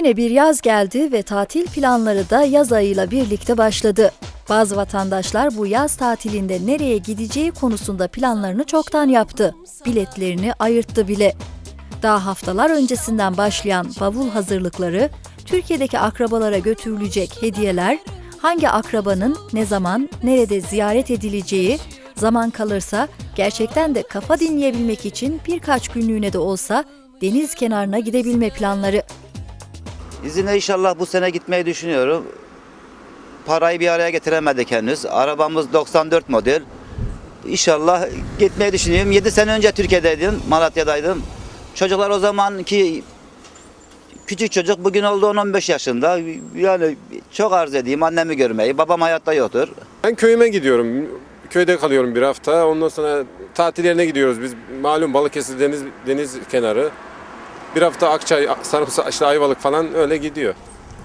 Yine bir yaz geldi ve tatil planları da yaz ayıyla birlikte başladı. Bazı vatandaşlar bu yaz tatilinde nereye gideceği konusunda planlarını çoktan yaptı. Biletlerini ayırttı bile. Daha haftalar öncesinden başlayan bavul hazırlıkları, Türkiye'deki akrabalara götürülecek hediyeler, hangi akrabanın ne zaman, nerede ziyaret edileceği, zaman kalırsa gerçekten de kafa dinleyebilmek için birkaç günlüğüne de olsa deniz kenarına gidebilme planları. İzine inşallah bu sene gitmeyi düşünüyorum. Parayı bir araya getiremedik henüz. Arabamız 94 model. İnşallah gitmeyi düşünüyorum. 7 sene önce Türkiye'deydim, Malatya'daydım. Çocuklar o zamanki küçük çocuk bugün oldu 10-15 yaşında. Yani çok arz edeyim annemi görmeyi. Babam hayatta yoktur. Ben köyüme gidiyorum. Köyde kalıyorum bir hafta. Ondan sonra tatil yerine gidiyoruz. Biz malum Balıkesir deniz deniz kenarı. Bir hafta Akçay, Sarımsak, işte Ayvalık falan öyle gidiyor.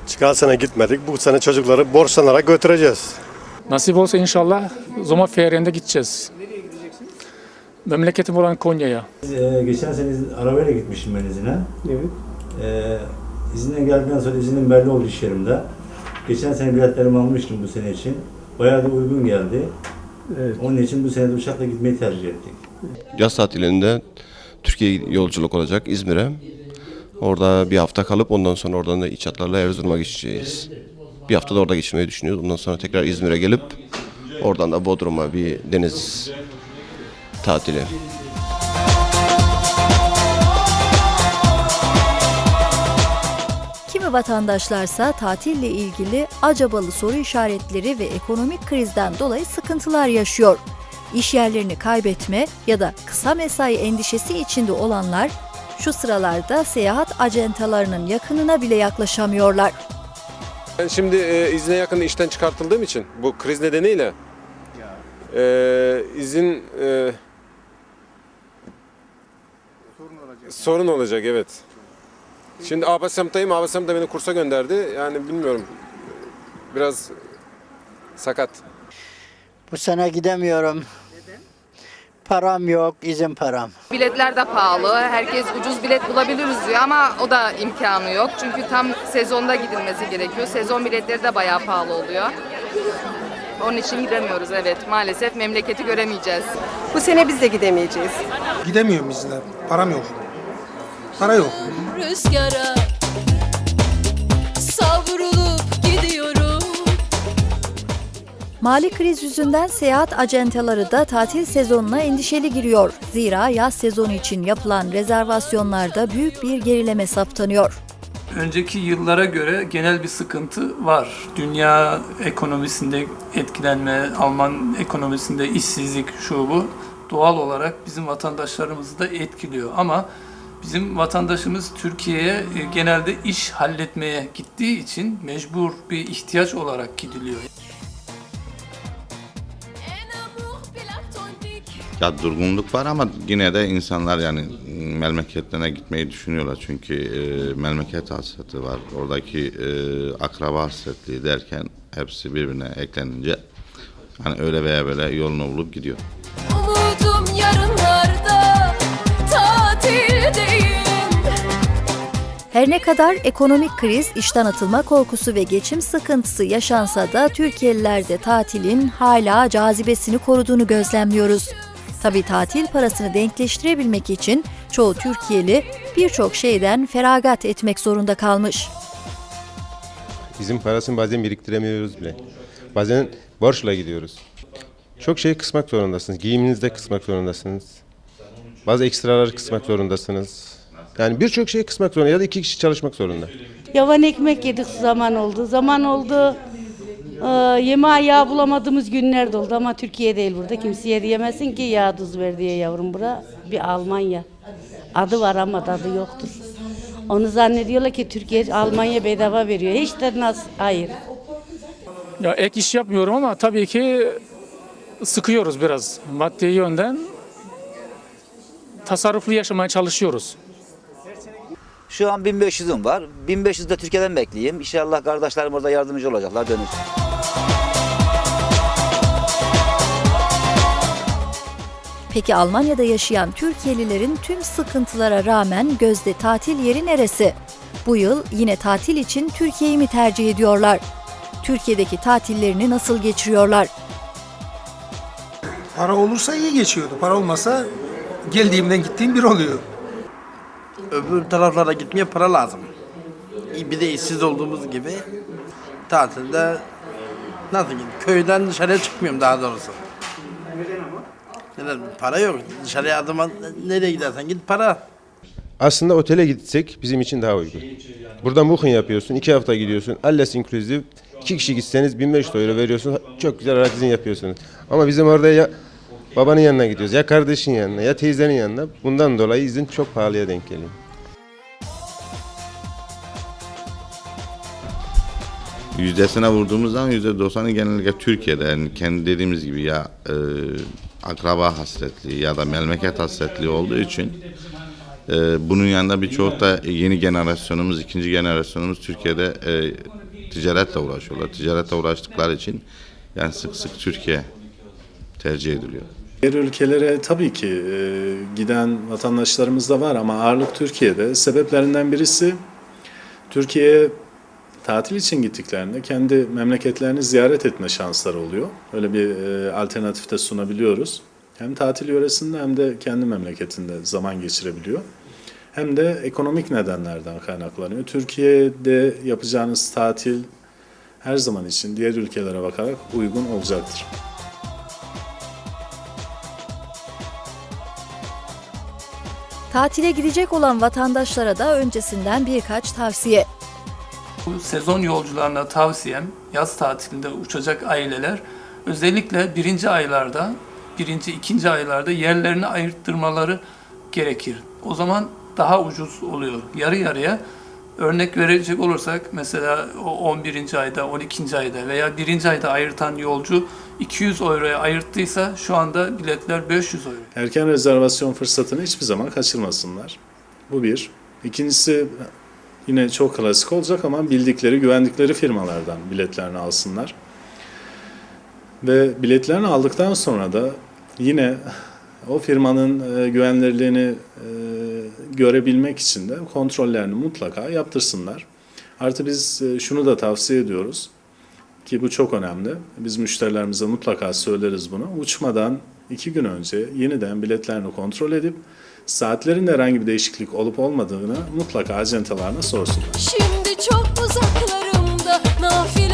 Çıkan sene gitmedik. Bu sene çocukları borçlanarak götüreceğiz. Nasip olsa inşallah Zoma Feriye'nde gideceğiz. Memleketim olan Konya'ya. Ee, geçen sene izin- arabayla gitmiştim ben izine. Evet. Ee, izine geldikten sonra izinin belli oldu iş yerimde. Geçen sene biletlerimi almıştım bu sene için. Bayağı da uygun geldi. Onun için bu sene de uçakla gitmeyi tercih ettik. Yaz tatilinde Türkiye yolculuk olacak İzmir'e. Orada bir hafta kalıp ondan sonra oradan da iç hatlarla Erzurum'a geçeceğiz. Bir hafta da orada geçirmeyi düşünüyoruz. Ondan sonra tekrar İzmir'e gelip oradan da Bodrum'a bir deniz tatili. Kimi vatandaşlarsa tatille ilgili acabalı soru işaretleri ve ekonomik krizden dolayı sıkıntılar yaşıyor. İş yerlerini kaybetme ya da kısa mesai endişesi içinde olanlar şu sıralarda seyahat acentalarının yakınına bile yaklaşamıyorlar. Ben şimdi e, izne yakın işten çıkartıldığım için bu kriz nedeniyle e, izin e, sorun olacak. evet. Şimdi Abasem'tayım. Abasem de beni kursa gönderdi. Yani bilmiyorum. Biraz sakat. Bu sene gidemiyorum. Param yok, izin param. Biletler de pahalı. Herkes ucuz bilet bulabiliriz diyor ama o da imkanı yok. Çünkü tam sezonda gidilmesi gerekiyor. Sezon biletleri de bayağı pahalı oluyor. Onun için gidemiyoruz evet. Maalesef memleketi göremeyeceğiz. Bu sene biz de gidemeyeceğiz. Gidemiyorum izine. Param yok. Para yok. rüzgara Mali kriz yüzünden seyahat acentaları da tatil sezonuna endişeli giriyor. Zira yaz sezonu için yapılan rezervasyonlarda büyük bir gerileme saptanıyor. Önceki yıllara göre genel bir sıkıntı var. Dünya ekonomisinde etkilenme, Alman ekonomisinde işsizlik şu bu doğal olarak bizim vatandaşlarımızı da etkiliyor. Ama bizim vatandaşımız Türkiye'ye e, genelde iş halletmeye gittiği için mecbur bir ihtiyaç olarak gidiliyor. Ya durgunluk var ama yine de insanlar yani memleketlerine gitmeyi düşünüyorlar. Çünkü e, memleket hasreti var. Oradaki e, akraba hasretliği derken hepsi birbirine eklenince hani öyle veya böyle yolunu bulup gidiyor. Umudum yarınlarda tatildeyim. Her ne kadar ekonomik kriz, işten atılma korkusu ve geçim sıkıntısı yaşansa da Türkiye'liler de tatilin hala cazibesini koruduğunu gözlemliyoruz. Tabi tatil parasını denkleştirebilmek için çoğu Türkiye'li birçok şeyden feragat etmek zorunda kalmış. Bizim parasını bazen biriktiremiyoruz bile. Bazen borçla gidiyoruz. Çok şey kısmak zorundasınız. Giyiminizde kısmak zorundasınız. Bazı ekstraları kısmak zorundasınız. Yani birçok şeyi kısmak zorunda ya da iki kişi çalışmak zorunda. Yavan ekmek yedik zaman oldu. Zaman oldu. Ee, yemeğe yağ bulamadığımız günler de oldu ama Türkiye değil burada. Kimseye diyemezsin ki yağ tuz ver diye yavrum bura. Bir Almanya. Adı var ama adı yoktur. Onu zannediyorlar ki Türkiye Almanya bedava veriyor. Hiç de nasıl? Hayır. Ya ek iş yapmıyorum ama tabii ki sıkıyoruz biraz maddi yönden. Tasarruflu yaşamaya çalışıyoruz. Şu an 1500'üm var. 1500 de Türkiye'den bekleyeyim. İnşallah kardeşlerim orada yardımcı olacaklar dönüş. Peki Almanya'da yaşayan Türkiye'lilerin tüm sıkıntılara rağmen gözde tatil yeri neresi? Bu yıl yine tatil için Türkiye'yi mi tercih ediyorlar? Türkiye'deki tatillerini nasıl geçiriyorlar? Para olursa iyi geçiyordu. Para olmasa geldiğimden gittiğim bir oluyor. Öbür taraflara gitmeye para lazım. Bir de işsiz olduğumuz gibi tatilde nasıl gideyim? Köyden dışarıya çıkmıyorum daha doğrusu. Neden? Para yok. Dışarıya adım at- nereye gidersen git para. Aslında otele gitsek bizim için daha uygun. Buradan booking yapıyorsun, iki hafta gidiyorsun. Alles inclusive. iki kişi gitseniz 1500 euro veriyorsun. Çok güzel rahat izin yapıyorsunuz. Ama bizim orada ya babanın yanına gidiyoruz, ya kardeşin yanına, ya teyzenin yanına. Bundan dolayı izin çok pahalıya denk geliyor. Yüzdesine vurduğumuz zaman yüzde doksanı genellikle Türkiye'de yani kendi dediğimiz gibi ya e, akraba hasretliği ya da memleket hasretliği olduğu için e, bunun yanında birçok da yeni generasyonumuz, ikinci generasyonumuz Türkiye'de e, ticaretle uğraşıyorlar. Ticaretle uğraştıkları için yani sık sık Türkiye tercih ediliyor. Diğer ülkelere tabii ki e, giden vatandaşlarımız da var ama ağırlık Türkiye'de. Sebeplerinden birisi Türkiye'ye tatil için gittiklerinde kendi memleketlerini ziyaret etme şansları oluyor. Öyle bir e, alternatif de sunabiliyoruz. Hem tatil yöresinde hem de kendi memleketinde zaman geçirebiliyor. Hem de ekonomik nedenlerden kaynaklanıyor. Türkiye'de yapacağınız tatil her zaman için diğer ülkelere bakarak uygun olacaktır. Tatile gidecek olan vatandaşlara da öncesinden birkaç tavsiye. Bu sezon yolcularına tavsiyem yaz tatilinde uçacak aileler özellikle birinci aylarda, birinci, ikinci aylarda yerlerini ayırttırmaları gerekir. O zaman daha ucuz oluyor. Yarı yarıya örnek verecek olursak mesela o 11. ayda, 12. ayda veya 1. ayda ayırtan yolcu 200 euroya ayırttıysa şu anda biletler 500 euro. Erken rezervasyon fırsatını hiçbir zaman kaçırmasınlar. Bu bir. İkincisi yine çok klasik olacak ama bildikleri, güvendikleri firmalardan biletlerini alsınlar. Ve biletlerini aldıktan sonra da yine o firmanın e, güvenilirliğini e, görebilmek için de kontrollerini mutlaka yaptırsınlar. Artı biz e, şunu da tavsiye ediyoruz ki bu çok önemli. Biz müşterilerimize mutlaka söyleriz bunu. Uçmadan iki gün önce yeniden biletlerini kontrol edip saatlerin herhangi bir değişiklik olup olmadığını mutlaka acentalarına sorsunlar. Şimdi çok uzaklarımda nafile